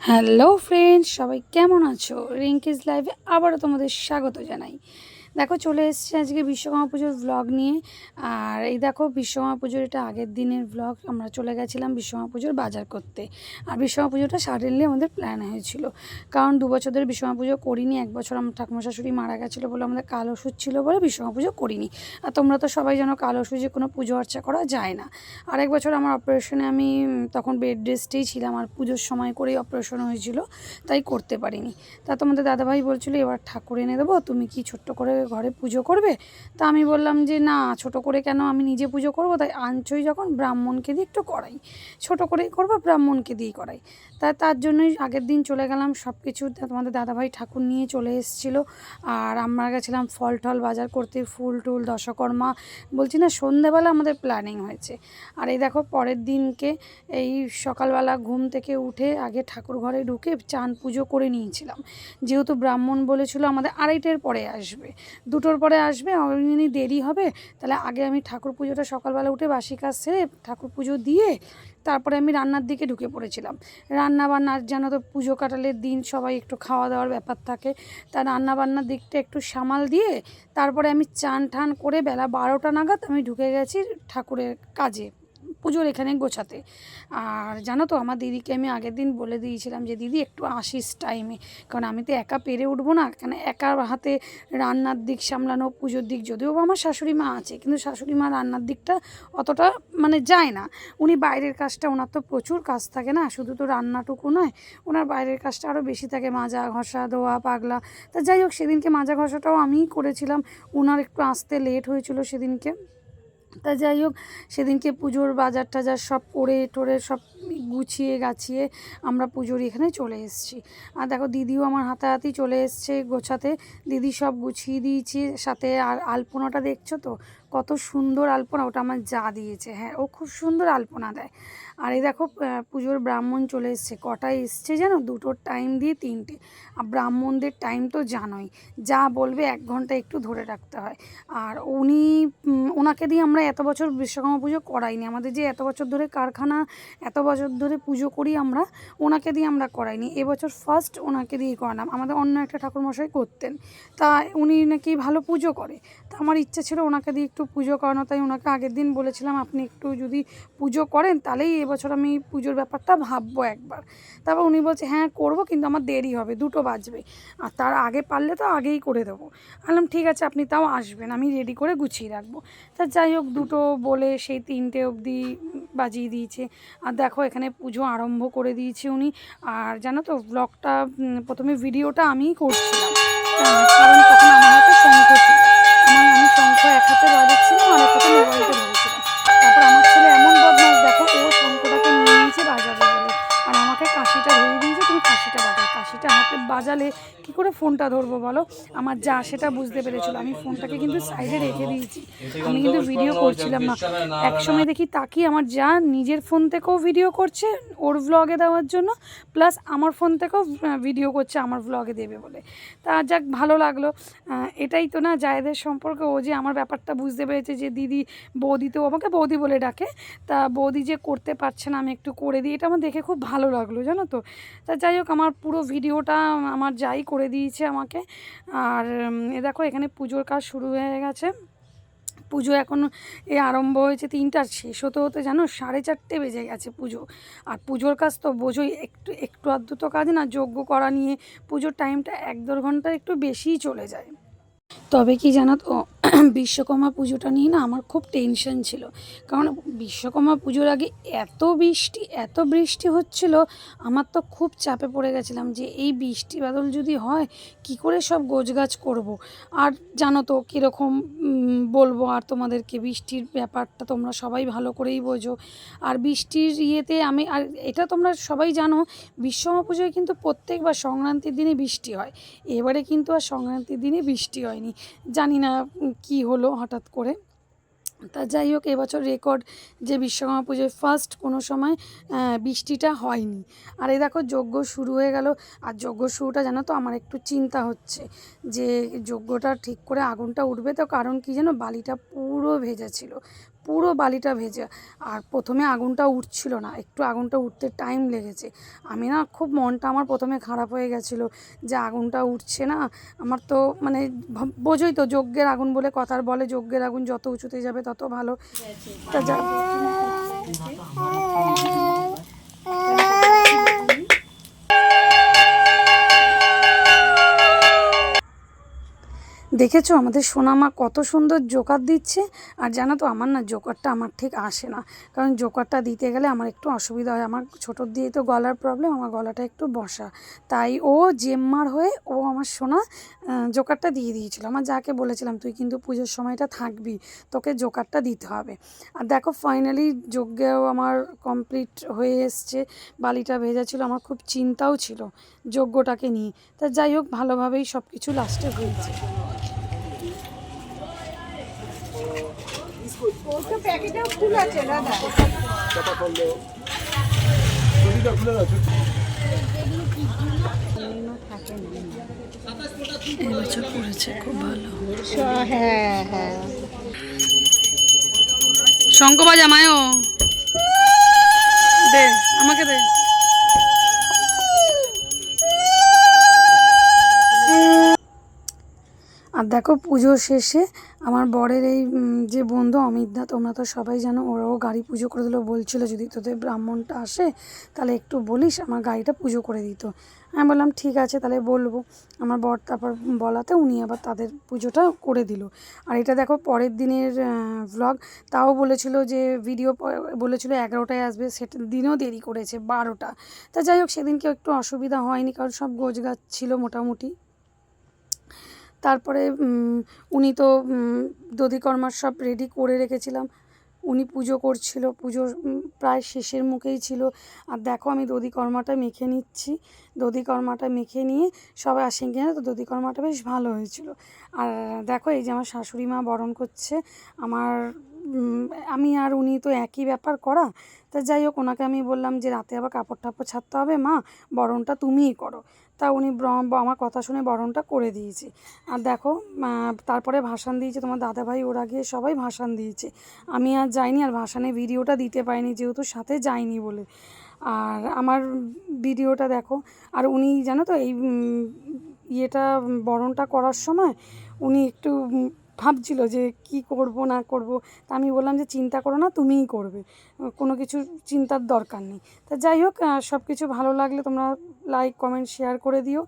Hello friends সবাই কেমন আছো? রিঙ্কিজ লাইভে আবারও তোমাদের স্বাগত জানাই। দেখো চলে এসেছি আজকে বিশ্বকর্মা পুজোর ব্লগ নিয়ে। আর এই দেখো বিশ্বকর্মা পুজোর এটা আগের দিনের ভ্লগ আমরা চলে গেছিলাম বিশ্বকর্মা পুজোর বাজার করতে। আর বিশ্বকর্মা পুজোটা সাডেনলি আমাদের প্ল্যান হয়েছিল। কারণ দু বছর ধরে বিশ্বকর্মা পুজো করিনি, এক বছর আমার ঠাকুমা শাশুড়ি মারা গেছিল বলে আমাদের কাল ওষুধ ছিল বলে বিশ্বকর্মা পুজো করিনি। আর তোমরা তো সবাই জানো কাল ওষুধে কোনো পুজো অর্চা করা যায় না। আরেক বছর আমার অপারেশনে আমি তখন বেড রেস্টেই ছিলাম আর পুজোর সময় করেই অপারেশন হয়েছিল, তাই করতে পারিনি। তা তোমাদের দাদাভাই বলছিল, এবার ঠাকুর এনে দেবো, তুমি কি ছোট্ট করে ঘরে পুজো করবে? তা আমি বললাম যে, না, ছোট করে কেন আমি নিজে পুজো করব? তাই আনছই যখন ব্রাহ্মণকে দিয়ে একটু করাই। ছোট করেই করব, ব্রাহ্মণকে দিয়েই করাই। তা তার জন্যই আগের দিন চলে গেলাম সব কিছু তোমাদের দাদাভাই ঠাকুর নিয়ে চলে এসেছিল। আর আমরা গেছিলাম ফল টল বাজার করতে, ফুল টুল, দশকর্মা। বলছি না, সন্ধেবেলা আমাদের প্ল্যানিং হয়েছে। আর এই দেখো, পরের দিনকে এই সকালবেলা ঘুম থেকে উঠে আগে ঠাকুর ঘরে ঢুকে চান পুজো করে নিয়েছিলাম। যেহেতু ব্রাহ্মণ বলেছিল আমাদের আড়াইটের পরে আসবে। দুটোর পরে আসবে অমনি দেরি হবে, তাহলে আগে আমি ঠাকুর পুজোটা সকালবেলা উঠে বাসি কাজ সেরে ঠাকুর পুজো দিয়ে তারপরে আমি রান্নার দিকে ঢুকে পড়েছিলাম। রান্না বান্নার যেন তো পুজো কাটালের দিন সবাই একটু খাওয়া দাওয়ার ব্যাপার থাকে, তা রান্না বান্নার দিকটা একটু সামাল দিয়ে তারপরে আমি চান ঠান করে বেলা বারোটা নাগাদ আমি ঢুকে গেছি ঠাকুরের কাজে। পুজোর এখানে গোছাতে। আর জানো তো, আমার দিদিকে আমি আগের দিন বলে দিয়েছিলাম যে, দিদি, একটু আসিস টাইমে কারণ আমি তো একা পেরে উঠবো না, কেন একার হাতে রান্নার দিক সামলানো, পুজোর দিক যদিও আমার শাশুড়ি মা আছে, কিন্তু শাশুড়ি মা রান্নার দিকটা অতটা মানে যায় না। উনি বাইরের কাজটা, ওনার তো প্রচুর কাজ থাকে না, শুধু তো রান্নাটুকু নয়, ওনার বাইরের কাজটা আরও বেশি থাকে মাজা ঘষা ধোয়া, পাগলা। তা যাই হোক, সেদিনকে মাজা ঘষাটাও আমিই করেছিলাম। ওনার একটু আসতে লেট হয়েছিল সেদিনকে। তা যাই হোক, সেদিনকে পুজোর বাজার টাজার সব করে টোরে সব গুছিয়ে গাছিয়ে আমরা পুজোর এখানে চলে এসেছি। আর দেখো দিদিও আমার হাতাহাতি চলে এসছে গোছাতে। দিদি সব গুছিয়ে দিয়েছি, সাথে আর আলপনাটা দেখছ তো? কত সুন্দর আলপনা ওটা আমার যা দিয়েছে। হ্যাঁ ও খুব সুন্দর আলপনা দেয়। আর এই দেখো পুজোর ব্রাহ্মণ চলে এসছে। কটায় এসছে জানো? দুটোর টাইম দিয়ে তিনটে। আর ব্রাহ্মণদের টাইম তো জানোই। যা বলবে এক ঘণ্টা একটু ধরে রাখতে হয়। আর উনি ওনাকে দিয়ে আমরা এত বছর বিশ্বকর্মা পুজো করাইনি। আমাদের যে এত বছর ধরে কারখানা, এত বছর ধরে পুজো করি আমরা, ওনাকে দিয়ে আমরা করাইনি। এবছর ফার্স্ট ওনাকে দিয়ে করালাম। আমাদের অন্য একটা ঠাকুরমশাই করতেন। তা উনি নাকি ভালো পুজো করে। তা আমার ইচ্ছা ছিল ওনাকে দিয়ে একটু পুজো করানো, তাই ওনাকে আগের দিন বলেছিলাম, আপনি একটু যদি পুজো করেন, তাহলেই এবছর আমি পুজোর ব্যাপারটা ভাববো একবার। তারপর উনি বলছে হ্যাঁ করব, কিন্তু আমার দেরি হবে, দুটো বাজবে। আর তার আগে পারলে তো আগেই করে দেবো। বললাম, ঠিক আছে, আপনি তাও আসবেন, আমি রেডি করে গুছিয়ে রাখব। তা যাই হোক, দুটো বলে সেই তিনটে অবধি বাজিয়ে দিয়েছে। আর দেখো, এখানে পুজো আরম্ভ করে দিয়েছে উনি। আর জানো তো ব্লগটা প্রথমে ভিডিওটা আমিই করছিলাম। কারণ তখন আমার হাতে শঙ্খ ছিল। এক হাতে বাজাচ্ছিলাম আর এক হাতে মোবাইলটা ধরেছিলাম তারপর আমার ছেলে এমন বদমাস দেখো ও শঙ্খটাকে নিয়ে নিয়েছে বাজাবে বলে আর আমাকে কাশিটা ধরে দিয়েছে তুমি কাশিটা বাজাও কাশিটা হাতে বাজালে কি করে ফোনটা ধরবো বলো? আমার যা সেটা বুঝতে পেরেছিল। আমি ফোনটাকে কিন্তু সাইডে রেখে দিয়েছি। আমি কিন্তু ভিডিও করছিলাম না। এক সময় দেখি তাকিয়ে আমার যা নিজের ফোন থেকেও ভিডিও করছে ওর ভ্লগে দেওয়ার জন্য প্লাস আমার ফোন থেকেও ভিডিও করছে আমার ভ্লগে দেবে বলে। তা যাক, ভালো লাগল। এটাই তো না জায়েদের সম্পর্কে। ও যে আমার ব্যাপারটা বুঝতে পেরেছে যে দিদি বৌদি তো আমাকে বৌদি বলে ডাকে। তা বৌদি যে করতে পারছে না, আমি একটু করে দিই। এটা আমার দেখে খুব ভালো লাগল, জানো তো? তা যাই হোক, আমার পুরো ভিডিওটা আমার যাই করে দিয়েছে আমাকে। আর এ দেখো, এখানে পুজোর কাজ শুরু হয়ে গেছে। পুজো এখন এ আরম্ভ হয়েছে তিনটার শেষ হতে হতে, জানো, সাড়ে চারটে বেজে গেছে পুজো। আর পুজোর কাজ তো বোঝোই, একটু একটু আধটু কাজ না, যোগ্য করা নিয়ে পুজোর টাইমটা এক দেড় ঘণ্টা একটু বেশিই চলে যায়। তবে কি জানো তো, বিশ্বকর্মা পুজোটা নিয়ে না আমার খুব টেনশন ছিল। কারণ বিশ্বকর্মা পুজোর আগে এত বৃষ্টি এত বৃষ্টি হচ্ছিল, আমার তো খুব চাপে পড়ে গেছিলাম যে এই বৃষ্টি বাদল যদি হয়, কি করে সব গোছগাছ করব। আর জানো তো কীরকম বলব আর তোমাদেরকে, বৃষ্টির ব্যাপারটা তোমরা সবাই ভালো করেই বোঝো। আর বৃষ্টির ইয়েতে আমি, আর এটা তোমরা সবাই জানো, বিশ্বকর্মা পুজোয় কিন্তু প্রত্যেকবার সংক্রান্তির দিনে বৃষ্টি হয়। এবারে কিন্তু আর সংক্রান্তির দিনে বৃষ্টি হয়নি জানি না কি কী হলো হঠাৎ করে। তা যাই হোক, এবছর রেকর্ড যে বিশ্বকর্মা পুজোয় ফার্স্ট কোনো সময় বৃষ্টিটা হয়নি। আর এই দেখো, যজ্ঞ শুরু হয়ে গেল। আর যজ্ঞ শুরুটা জানো তো, আমার একটু চিন্তা হচ্ছে যে, যজ্ঞটা ঠিক করে আগুনটা উঠবে তো, কারণ কি যেন বালিটা পুরো ভেজা ছিল। পুরো বালিটা ভেজে, আর প্রথমে আগুনটা উঠছিল না, একটু আগুনটা উঠতে টাইম লেগেছে। আমি না খুব মনটা আমার প্রথমে খারাপ হয়ে গেছিল যে আগুনটা উঠছে না। আমার তো মানে বোঝোই তো যজ্ঞের আগুন বলে কথার বলে যজ্ঞের আগুন যত উঁচুতে যাবে তত ভালো। তা যা দেখেছ? আমাদের সোনামা কত সুন্দর জোকার দিচ্ছে। আর জানো তো, আমার না জোকারটা আমার ঠিক আসে না। কারণ জোকারটা দিতে গেলে আমার একটু অসুবিধা হয়। আমার ছোটোর দিয়ে তো গলার প্রবলেম আমার গলাটা একটু বসা। তাই ও জেম্মার হয়ে ও আমার সোনা জোকারটা দিয়ে দিয়েছিল। আমার যাকে বলেছিলাম, তুই কিন্তু পুজোর সময়টা থাকবি, তোকে জোকারটা দিতে হবে। আর দেখো ফাইনালি যজ্ঞেও আমার কমপ্লিট হয়ে এসছে। বালিটা ভেজা ছিল, আমার খুব চিন্তাও ছিল যজ্ঞটাকে নিয়ে। তা যাই হোক, ভালোভাবেই সব কিছু লাস্টে হয়েছে। ওটা প্যাকেটেও ফুল আছে দাদা। এবছর করেছে খুব ভালো। হ্যাঁ হ্যাঁ। শঙ্কবা জামায়ও দে আমাকে দে। আর দেখো পুজো শেষে আমার বরের এই যে বন্ধু অমিতদা, তোমরা তো সবাই জানো, ওরাও গাড়ি পুজো করে দিল, বলছিল যদি তোদের ব্রাহ্মণটা আসে, তাহলে একটু বলিস আমার গাড়িটা পুজো করে দিত। আমি বললাম, ঠিক আছে, তাহলে বলব। আমার বর তারপর বলাতে উনি আবার তাদের পুজোটা করে দিল। আর এটা দেখো পরের দিনের ভ্লগ তাও বলেছিল যে ভিডিও বলেছিল এগারোটায় আসবে, সেটা দিনও দেরি করেছে, বারোটা। তা যাই হোক, সেদিনকে একটু অসুবিধা হয়নি, কারণ সব গোছ গাছ ছিল মোটামুটি। তারপরে উনি তো দধিকর্মার সব রেডি করে রেখেছিলাম। উনি পুজো করছিল পুজো প্রায় শেষের মুখেই ছিল। আর দেখো আমি দধিকর্মাটা মেখে নিচ্ছি। দধিকর্মাটা মেখে নিয়ে সবাই আসেন কিনা, তো দধিকর্মাটা বেশ ভালো হয়েছিল। আর দেখো এই যে আমার শাশুড়ি মা বরণ করছে, আমার আমি আর উনি তো একই ব্যাপার করা। তা যাই হোক, ওনাকে আমি বললাম যে রাতে আবার কাপড় টাপড় ছাড়তে হবে, মা, বরণটা তুমিই করো। তা উনি আমার কথা শুনে বরণটা করে দিয়েছে। আর দেখো তারপরে ভাসান দিয়েছে, তোমার দাদাভাই, ওরা গিয়ে সবাই ভাসান দিয়েছে। আমি আর যাইনি, আর ভাসানে ভিডিওটা দিতে পারিনি, যেহেতু সাথে যাইনি বলে। আর আমার ভিডিওটা দেখো, আর উনি জানো তো, এই ইয়েটা, বরণটা করার সময় উনি একটু ভাবছিল যে কি করব, না করব। তা আমি বললাম যে, চিন্তা করো না, তুমিই করবে। কোনো কিছু চিন্তার দরকার নেই। তা যাই হোক সব কিছু ভালো লাগলে তোমরা লাইক কমেন্ট শেয়ার করে দিও।